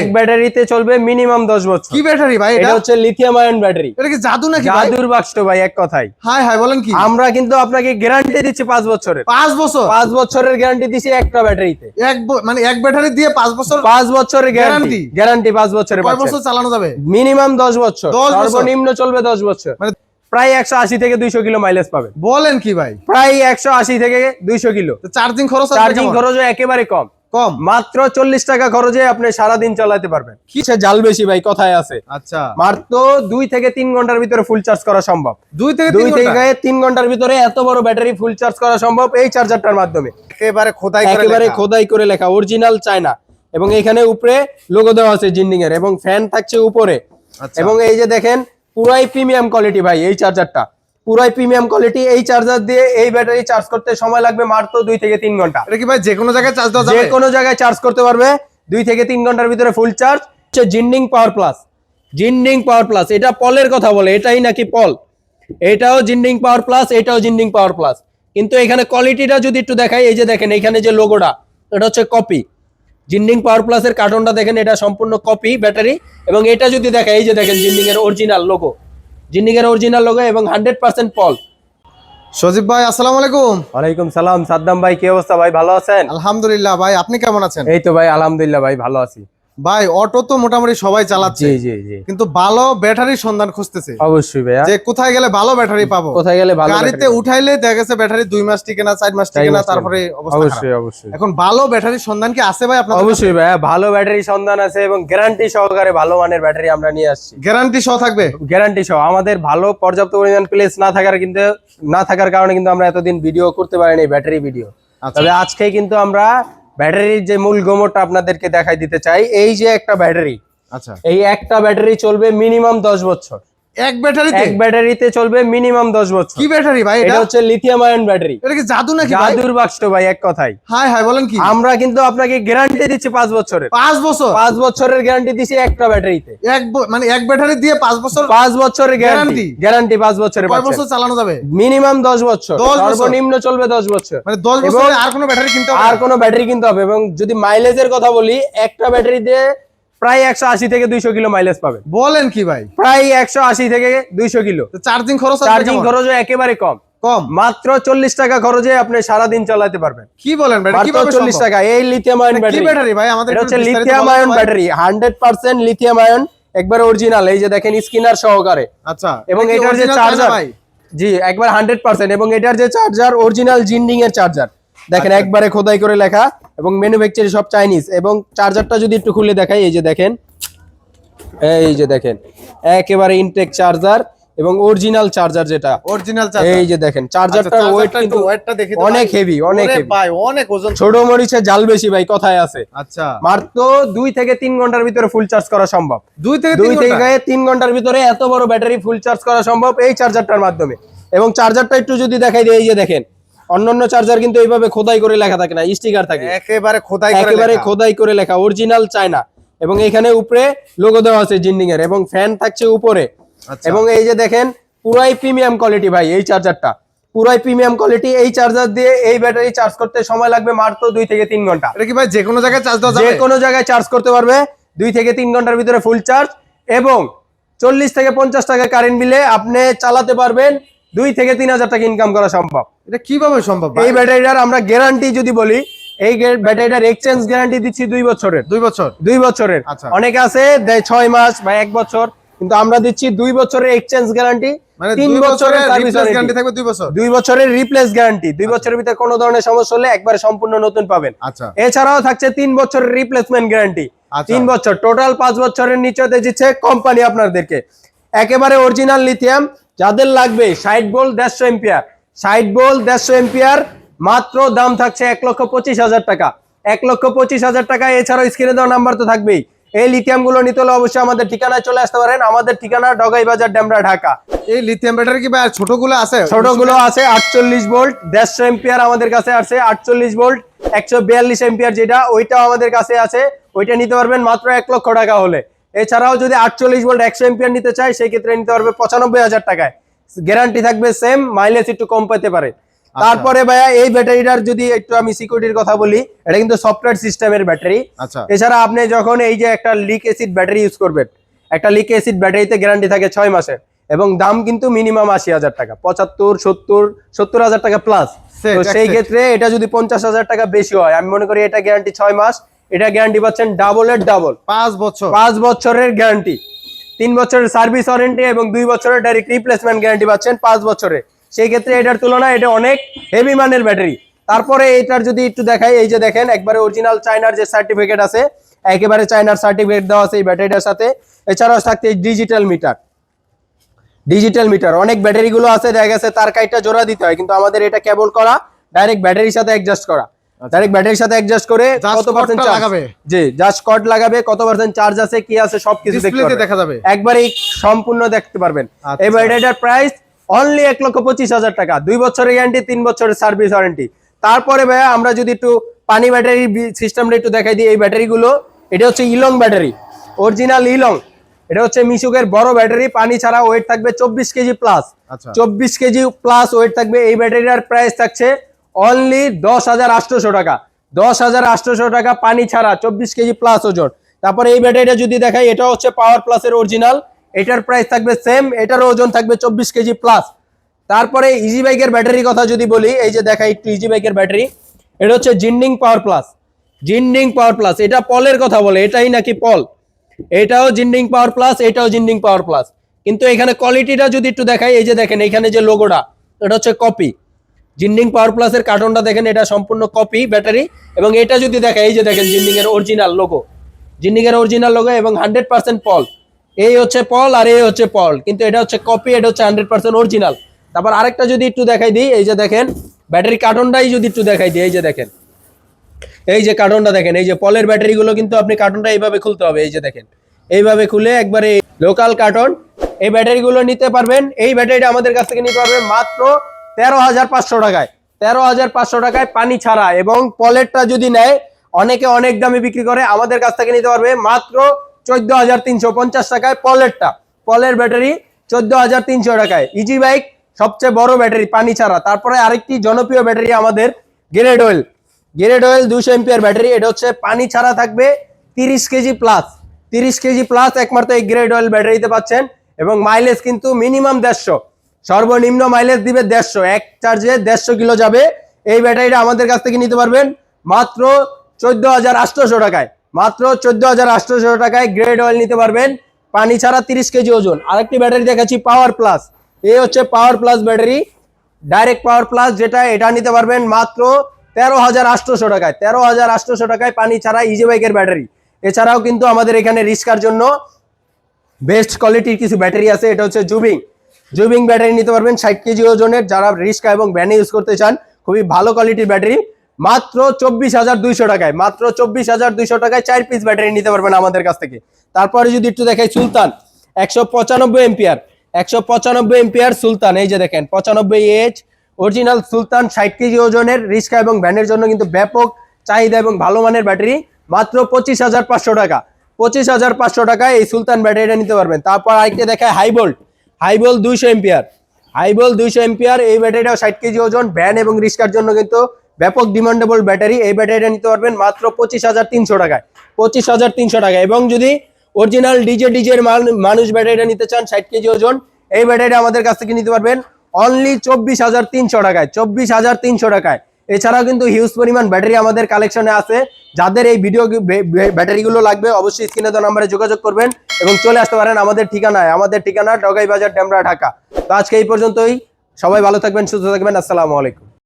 এক ব্যাটারিতে চলবে মিনিমাম দশ বছর। কি ব্যাটারি ভাই এটা? হচ্ছে লিথিয়াম আয়ন ব্যাটারি এটা কি জাদু নাকি ভাই? জাদুর বাক্স ভাই এক কথাই হাই হাই বলেন কি? আমরা কিন্তু আপনাকে গ্যারান্টি দিচ্ছি পাঁচ বছরের। পাঁচ বছর? পাঁচ বছরের গ্যারান্টি দিচ্ছি একটা ব্যাটারিতে। এক মানে এক ব্যাটারি দিয়ে পাঁচ বছর পাঁচ বছরের গ্যারান্টি গ্যারান্টি পাঁচ বছরের কয় বছর চালানো যাবে? মিনিমাম দশ বছর। 10 বছর? সর্বনিম্ন চলবে দশ বছর। মানে প্রায় একশো আশি থেকে দুইশো কিলো মাইলেজ পাবেন। বলেন কি ভাই? প্রায় একশো আশি থেকে দুইশো কিলো। চার্জিং খরচ চার্জিং? খরচও একেবারে কম। কম? মাত্র চল্লিশ টাকা খরচে আপনি সারাদিন চালাতে পারবেন। কিসে জাল বেশি ভাই? কথায় আছে। আচ্ছা। মাত্র দুই থেকে তিন ঘণ্টার ভিতরে ফুল চার্জ করা সম্ভব। দুই থেকে দুই থেকে তিন ঘণ্টার ভিতরে এত বড় ব্যাটারি ফুল চার্জ করা সম্ভব এই চার্জারটার মাধ্যমে। একেবারে খোদাই একেবারে খোদাই করে লেখা। অরিজিনাল চায়না এবং এখানে উপরে লোগো দেওয়া আছে জিন্ডিং এর এবং ফ্যান থাকছে উপরে। আচ্ছা। এবং এই যে দেখেন পুরাই প্রিমিয়াম কোয়ালিটি ভাই এই চার্জারটা পুরাই প্রিমিয়াম কোয়ালিটি এই চার্জার দিয়ে এই ব্যাটারি চার্জ করতে সময় লাগবে মাত্র দুই থেকে তিন ঘণ্টা। এটা কি ভাই যে কোনো জায়গায় চার্জ দেওয়া যে কোনো জায়গায় চার্জ করতে পারবে দুই থেকে তিন ঘণ্টার ভিতরে ফুল চার্জ হচ্ছে জিন্ডিং পাওয়ার প্লাস জিন্ডিং পাওয়ার প্লাস এটা পলের কথা বলে এটাই নাকি পল? এটাও জিন্ডিং পাওয়ার প্লাস এটাও জিন্ডিং পাওয়ার প্লাস কিন্তু এখানে কোয়ালিটিটা যদি একটু দেখাই এই যে দেখেন এখানে যে লোগোটা এটা হচ্ছে কপি জিন্ডিং পাওয়ার প্লাসের কার্টনটা দেখেন এটা সম্পূর্ণ কপি ব্যাটারি এবং এটা যদি দেখেন এই যে দেখেন জিন্ডিং এর অরিজিনাল লোগো জিন্ডিং এর অরিজিনাল লোগো এবং হান্ড্রেড পার্সেন্ট পল সজীব ভাই আসসালামু আলাইকুম। ওয়ালাইকুম সালাম সাদ্দাম ভাই কি অবস্থা ভাই? ভালো আছেন? আলহামদুলিল্লাহ ভাই আপনি কেমন আছেন? এই তো ভাই আলহামদুলিল্লাহ ভাই ভালো আছি। ভাই অটো তো মোটামুটি সবাই চালাচ্ছে। জি জি কিন্তু ভালো ব্যাটারির সন্ধান খুঁজতেছে। অবশ্যই ভাইয়া। যে কোথায় গেলে ভালো ব্যাটারি পাবো? কোথায় গেলে ভালো গাড়িতে উঠাইলে দেখা গেছে ব্যাটারি দুই মাস টিকে না চার মাস টিকে না তারপরে অবস্থা অবশ্যই অবশ্যই। এখন ভালো ব্যাটারির সন্ধান কি আছে ভাই আপনার অবশ্যই ভাইয়া ভালো ব্যাটারি সন্ধান আছে এবং গ্যারান্টি সহকারে ভালো মানের ব্যাটারি আমরা নিয়ে আসছি। গ্যারান্টি সহ থাকবে? গ্যারান্টি সহ। আমাদের ভালো পর্যাপ্ত পরিমাণ প্লেস না থাকার কিন্তু না থাকার কারণে কিন্তু আমরা এতদিন ভিডিও করতে পারিনি ব্যাটারি ভিডিও আচ্ছা। তবে আজকে কিন্তু আমরা ব্যাটারির যে মূল গোমরটা আপনাদেরকে দেখাই দিতে চাই এই যে একটা ব্যাটারি আচ্ছা। এই একটা ব্যাটারি চলবে মিনিমাম দশ বছর। এক ব্যাটারিতে? এক ব্যাটারিতে চলবে মিনিমাম দশ বছর। কি ব্যাটারি ভাই এটা? হচ্ছে লিথিয়াম আয়ন ব্যাটারি এটা কি জাদু নাকি ভাই? জাদুর বাক্স ভাই এক কথাই হাই হাই বলেন কি? আমরা কিন্তু আপনাকে গ্যারান্টি দিচ্ছি পাঁচ বছরের। পাঁচ বছর? পাঁচ বছরের গ্যারান্টি দিছি একটা ব্যাটারিতে। এক মানে এক ব্যাটারি দিয়ে পাঁচ বছর পাঁচ বছরের গ্যারান্টি গ্যারান্টি পাঁচ বছরের কয় বছর চালানো যাবে? মিনিমাম দশ বছর। 10 বছর? সর্বনিম্ন চলবে দশ বছর। মানে দশ এবং- বছরে আর কোনো ব্যাটারি কিনতে হবে? আর? কোনো ব্যাটারি কিনতে হবে। এবং যদি মাইলেজের কথা বলি একটা ব্যাটারি দিয়ে প্রায় একশো আশি থেকে দুইশো কিলো মাইলেজ পাবে বলেন কি ভাই? প্রায় একশো আশি থেকে দুইশো কিলো। চার্জিং খরচ চার্জিং? খরচও একেবারে কম। কম? মাত্র চল্লিশ টাকা খরচে আপনি সারাদিন চালাতে পারবেন। কি বলেন চল্লিশ টাকা। এই লিথিয়াম আয়ন ব্যাটারি ভাই? আমাদের হচ্ছে lithium ion battery hundred percent lithium ion একবার অরিজিনাল এই যে দেখেন স্কিনার সহকারে। আচ্ছা এবং এটা এটার যে চার্জার ভাই? জি একবার হান্ড্রেড পার্সেন্ট এবং এটার যে চার্জার অরিজিনাল জিন্ডিং এর চার্জার দেখেন আচ্ছা। একবারে খোদাই করে লেখা এবং ম্যানুফ্যাকচার সব চাইনিজ এবং চার্জারটা যদি একটু খুলে দেখাই এই যে দেখেন এই যে দেখেন একেবারে ইনটেক চার্জার এবং অরিজিনাল চার্জার যেটা। অরিজিনাল এই যে দেখেন চার্জারটার ওয়েট কিন্তু ওয়েটটা দেখি অনেক হেভি অনেক হেভি ভাই অনেক ওজন ছোট মরিচে জাল বেশি ভাই কথায় আছে। আচ্ছা। মাত্র দুই থেকে তিন ঘণ্টার ভিতরে ফুল চার্জ করা সম্ভব। দুই থেকে দুই তিন ঘণ্টা? থেকে তিন ঘণ্টার ভিতরে এত বড় ব্যাটারি ফুল চার্জ করা সম্ভব এই চার্জারটার মাধ্যমে। এবং চার্জারটা একটু যদি দেখাই দিই এই যে দেখেন অন্যান্য চার্জার কিন্তু এইভাবে খোদাই করে লেখা থাকে না স্টিকার থাকে। একেবারে খোদাই করে একেবারে খোদাই করে লেখা অরিজিনাল চায়না এবং এখানে উপরে লোগো দেওয়া আছে জিন্ডিং এর এবং ফ্যান থাকছে উপরে। আচ্ছা। এবং এই যে দেখেন পুরাই প্রিমিয়াম কোয়ালিটি ভাই এই চার্জারটা পুরাই প্রিমিয়াম কোয়ালিটি এই চার্জার দিয়ে এই ব্যাটারি চার্জ করতে সময় লাগবে মাত্র দুই থেকে তিন ঘণ্টা। এটা কি ভাই যে কোনো জায়গায় চার্জ দেওয়া যাবে? যে কোনো জায়গায় চার্জ করতে পারবে দুই থেকে তিন ঘণ্টার ভিতরে ফুল চার্জ এবং চল্লিশ থেকে পঞ্চাশ টাকা কারেন্ট বিলে আপনি চালাতে পারবেন দুই থেকে তিন হাজার টাকা ইনকাম করা সম্ভব। এটা কীভাবে সম্ভব এই ব্যাটারিটার আমরা গ্যারান্টি যদি বলি এই ব্যাটারিটার এক্সচেঞ্জ গ্যারান্টি দিচ্ছি দুই বছরের। দুই বছর? দুই বছরের। আচ্ছা। অনেকে আছে দেয় ছয় মাস বা এক বছর কিন্তু আমরা দিচ্ছি দুই বছরের এক্সচেঞ্জ গ্যারান্টি মানে তিন বছরের গ্যারান্টি থাকবে দুই বছর? দুই বছরের রিপ্লেস গ্যারান্টি দুই বছরের ভিতরে কোনো ধরনের সমস্যা হলে একবারে সম্পূর্ণ নতুন পাবেন। আচ্ছা। এছাড়াও থাকছে তিন বছরের রিপ্লেসমেন্ট গ্যারান্টি আচ্ছা। তিন বছর। টোটাল পাঁচ বছরের নিচে দিচ্ছে কোম্পানি আপনাদেরকে। একেবারে অরিজিনাল লিথিয়াম যাদের লাগবে ষাট বোল দেড়শো এম্পিয়ার ষাট বোল দেড়শো এম্পিয়ার মাত্র দাম থাকছে এক লক্ষ পঁচিশ হাজার টাকা। এক লক্ষ পঁচিশ হাজার টাকা এছাড়াও স্ক্রিনে দেওয়া নাম্বার তো থাকবেই। এই লিথিয়ামগুলো নিতে হলে অবশ্যই আমাদের ঠিকানায় চলে আসতে পারেন। আমাদের ঠিকানা ডগাই বাজার ডেমরা ঢাকা। এই লিথিয়াম ব্যাটারি কি ভাই ছোটগুলো আছে? ছোটগুলো আছে আটচল্লিশ ভোল্ট দেড়শো এম্পিয়ার আমাদের কাছে আছে আটচল্লিশ ভোল্ট একশো বিয়াল্লিশ এম্পিয়ার যেটা ওইটাও আমাদের কাছে আছে। ওইটা নিতে পারবেন মাত্র এক লক্ষ টাকা হলে। এছাড়াও যদি আটচল্লিশ ভোল্ট একশো এম্পিয়ার নিতে চাই সেই ক্ষেত্রে নিতে পারবে পঁচানব্বই হাজার টাকায়। গ্যারান্টি থাকবে সেম মাইলেজ একটু কম পেতে পারে। তারপরে ভাইয়া এই ব্যাটারিটার যদি একটু আমি সিকিউরিটির কথা বলি এটা কিন্তু সফটওয়্যার সিস্টেমের ব্যাটারি। আচ্ছা। এছাড়া আপনি যখন এই যে একটা লিক অ্যাসিড ব্যাটারি ইউজ করবেন একটা লিক অ্যাসিড ব্যাটারিতে গ্যারান্টি থাকে ছয় মাসের এবং দাম কিন্তু মিনিমাম আশি হাজার টাকা পঁচাত্তর সত্তর সত্তর হাজার টাকা প্লাস সেই ক্ষেত্রে এটা যদি পঞ্চাশ হাজার টাকা বেশি হয় আমি মনে করি এটা গ্যারান্টি ছয় মাস এটা গ্যারান্টি পাচ্ছেন ডাবল এর ডাবল পাঁচ বছর। পাঁচ বছরের গ্যারান্টি তিন বছরের সার্ভিস ওয়ারেন্টি এবং দুই বছরের ডাইরেক্ট রিপ্লেসমেন্ট গ্যারান্টি পাচ্ছেন পাঁচ বছরে। সেই ক্ষেত্রে এটার তুলনায় এটা অনেক হেভি মানের ব্যাটারি তারপরে এটার যদি একটু দেখাই এই যে দেখেন একবারে অরিজিনাল চায়নার যে সার্টিফিকেট আছে একেবারে চায়নার সার্টিফিকেট দেওয়া আছে এই ব্যাটারিটার সাথে। এছাড়াও থাকছে ডিজিটাল মিটার ডিজিটাল মিটার অনেক ব্যাটারিগুলো আছে দেখা গেছে তার কাইটটা জোড়া দিতে হয় কিন্তু আমাদের এটা কেবল করা ডাইরেক্ট ব্যাটারির সাথে অ্যাডজাস্ট করা। ডাইরেক্ট ব্যাটারির সাথে অ্যাডজাস্ট করে কত পার্সেন্ট চার্জ লাগাবে। জি জাস্ট কর্ড লাগাবে কত পার্সেন্ট চার্জ আছে কি আছে সবকিছু দেখতে দেখা যাবে। একবারেই সম্পূর্ণ দেখতে পারবেন। আচ্ছা। এই ব্যাটারিটার প্রাইস অনলি এক লক্ষ পঁচিশ হাজার টাকা। দুই বছরের গ্যারান্টি তিন বছরের সার্ভিস ওয়ারেন্টি তারপরে ভাইয়া আমরা যদি একটু পানি ব্যাটারি সিস্টেমটা একটু দেখাই দিই এই ব্যাটারিগুলো এটা হচ্ছে ইলং ব্যাটারি অরিজিনাল ইলং এটা হচ্ছে মিশুকের বড় ব্যাটারি পানি ছাড়া ওয়েট থাকবে চব্বিশ কেজি প্লাস আচ্ছা। চব্বিশ কেজি প্লাস ওয়েট থাকবে। এই ব্যাটারিটার প্রাইস থাকছে অনলি দশ হাজার আটশোশো টাকা। দশ হাজার আটশোশো টাকা পানি ছাড়া, চব্বিশ কেজি প্লাস ওজন। তারপরে এই ব্যাটারিটা যদি দেখাই, এটা হচ্ছে পাওয়ার প্লাসের অরিজিনাল এটার প্রাইস থাকবে সেম এটার ওজন থাকবে চব্বিশ কেজি প্লাস তারপরে ইজি বাইকের ব্যাটারির কথা যদি বলি, এই যে দেখাই একটু ইজি বাইকের ব্যাটারি এটা হচ্ছে জিন্ডিং পাওয়ার প্লাস জিন্ডিং পাওয়ার প্লাস এটা পলের কথা বলে, এটাই নাকি পল? এটাও জিন্ডিং পাওয়ার প্লাস এটাও জিন্ডিং পাওয়ার প্লাস কিন্তু এখানে কোয়ালিটিটা যদি একটু দেখাই, এই যে দেখেন এখানে যে লোগোটা এটা হচ্ছে কপি জিন্ডিং পাওয়ার প্লাসের কার্টনটা দেখেন, এটা সম্পূর্ণ কপি ব্যাটারি এবং এটা যদি দেখেন, এই যে দেখেন জিন্ডিং এর অরিজিনাল লোগো জিন্ডিং এর অরিজিনাল লোগো এবং হান্ড্রেড পার্সেন্ট পল এই হচ্ছে পল আর এই হচ্ছে পল কিন্তু এটা হচ্ছে কপি এটা হচ্ছে হান্ড্রেড পার্সেন্ট অরিজিনাল তারপর আরেকটা যদি একটু দেখাই দিই, এই যে দেখেন ব্যাটারি কার্টনটাই যদি একটু দেখাই দিই, এই যে দেখেন। এই যে কার্টনটা দেখেন, এই যে পলের ব্যাটারিগুলো কিন্তু আপনি কার্টনটা এইভাবে খুলতে হবে, এই যে দেখেন। এইভাবে খুলে একবারে লোকাল কার্টন এই ব্যাটারিগুলো নিতে পারবেন। এই ব্যাটারিটা আমাদের কাছ থেকে নিতে পারবেন মাত্র তেরো হাজার পাঁচশো টাকায়। তেরো হাজার পাঁচশো টাকায় পানি ছাড়া এবং পলেরটা যদি নেয়, অনেকে অনেক দামে বিক্রি করে, আমাদের কাছ থেকে নিতে পারবে মাত্র চোদ্দ হাজার তিনশো পঞ্চাশ টাকায় পলেরটা পলের ব্যাটারি চোদ্দ হাজার তিনশো টাকায়। ইজি বাইক সবচেয়ে বড় ব্যাটারি পানি ছাড়া। তারপরে আরেকটি জনপ্রিয় ব্যাটারি আমাদের গ্রেড অয়েল গ্রেড অয়েল দুশো এমপিআর ব্যাটারি, এটা হচ্ছে পানি ছাড়া থাকবে তিরিশ কেজি প্লাস তিরিশ কেজি প্লাস একমাত্র এই গ্রেড অয়েল ব্যাটারিতে পাচ্ছেন এবং মাইলেজ কিন্তু মিনিমাম দেড়শো। সর্বনিম্ন মাইলেজ দিবে দেড়শো। এক চার্জে দেড়শো কিলো যাবে। এই ব্যাটারিটা আমাদের কাছ থেকে নিতে পারবেন মাত্র চোদ্দ হাজার আটশোশো টাকায়। মাত্র চোদ্দ হাজার আটশোশো টাকায় গ্রেড অয়েল নিতে পারবেন। পানি ছাড়া তিরিশ কেজি ওজন। আরেকটি ব্যাটারি দেখাচ্ছি পাওয়ার প্লাস এই হচ্ছে power plus battery. Direct power plus যেটা, এটা নিতে পারবেন মাত্র তেরো হাজার আটশোশো টাকায়। তেরো হাজার আটশোশো টাকায় পানি ছাড়া ইজি বাইকের ব্যাটারি। এছাড়াও কিন্তু আমাদের এখানে রিস্কার জন্য বেস্ট কোয়ালিটির কিছু ব্যাটারি আছে। এটা হচ্ছে জুবিং জুবিং ব্যাটারি নিতে পারবেন ষাট কেজি ওজনের। যারা রিস্কা এবং ভ্যানে ইউজ করতে চান, খুবই ভালো কোয়ালিটির ব্যাটারি। মাত্র চব্বিশ হাজার দুইশো টাকায়, মাত্র চব্বিশ হাজার দুইশো টাকায় চার পিস ব্যাটারি নিতে পারবেন আমাদের কাছ থেকে। তারপরে যদি একটু দেখাই সুলতান, একশো পঁচানব্বই এম্পিয়ার, একশো পঁচানব্বই এম্পিয়ার সুলতান, এই যে দেখেন, পঁচানব্বই এইচ অরিজিনাল সুলতান, ষাট কেজি ওজনের, রিস্কা এবং ভ্যানের জন্য কিন্তু ব্যাপক চাহিদা এবং ভালো মানের ব্যাটারি, মাত্র পঁচিশ হাজার পাঁচশো টাকা। পঁচিশ হাজার পাঁচশো টাকায় এই সুলতান ব্যাটারিটা নিতে পারবেন। তারপর আরেকটা দেখায় হাইবোল্ট হাইবোল্ট দুইশো এম্পিয়ার। হাইবোল্ট দুইশো এম্পিয়ার, এই ব্যাটারিটাও ষাট কেজি ওজন ভ্যান এবং রিস্কার জন্য কিন্তু ব্যাপক ডিমান্ডেবল ব্যাটারি। এই ব্যাটারিটা নিতে পারবেন মাত্র পঁচিশ হাজার তিনশো টাকায়। পঁচিশ হাজার তিনশো টাকা এবং যদি অরিজিনাল ডিজে ডিজের মানুষ ব্যাটারিটা নিতে চান ষাট কেজি ওজন, এই ব্যাটারিটা আমাদের কাছ থেকে নিতে পারবেন অনলি চব্বিশ হাজার তিনশো টাকায়। চব্বিশ হাজার তিনশো টাকায়। এছাড়াও কিন্তু হিউজ পরিমাণ ব্যাটারি আমাদের কালেকশনে আছে। যাদের এই ভিডিও ব্যাটারিগুলো লাগবে, অবশ্যই স্ক্রিনে দেওয়া নাম্বারে যোগাযোগ করবেন এবং চলে আসতে পারেন আমাদের ঠিকানায়। আমাদের ঠিকানা ডগাই বাজার ডেমরা ঢাকা। তো আজকে এই পর্যন্তই। সবাই ভালো থাকবেন, সুস্থ থাকবেন। আসসালামু আলাইকুম।